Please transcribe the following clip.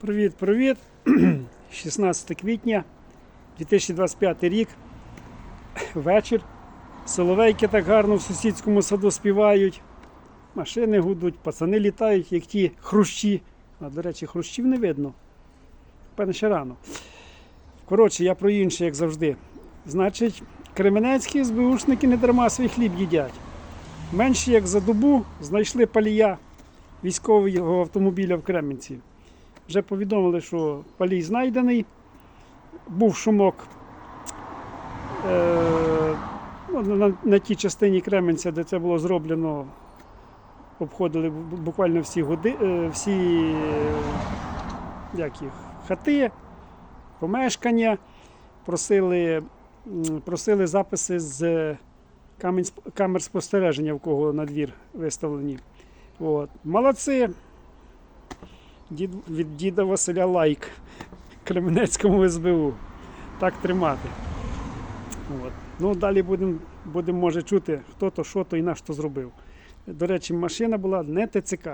Привіт, привіт. 16 квітня 2025 рік. Вечір. Соловейки так гарно в сусідському саду співають. Машини гудуть, пацани літають, як ті хрущі. А, до речі, хрущів не видно. Певне, ще рано. Коротше, я про інше, як завжди. Значить, кременецькі СБУшники не дарма свій хліб їдять. Менше як за добу знайшли палія військового автомобіля в Кременці. Вже повідомили, що палій знайдений. Був шумок е, ну, на, на тій частині Кременця, де це було зроблено. Обходили буквально всі годи, е, всі е, як їх, хати, помешкання, просили, просили записи з камер спостереження, в кого на двір виставлені. От. Молодці. Дід, від діда Василя лайк Кременецькому СБУ. Так тримати. От. Ну, далі будемо, будем, може, чути, хто то, що то і на що зробив. До речі, машина була не ТЦК.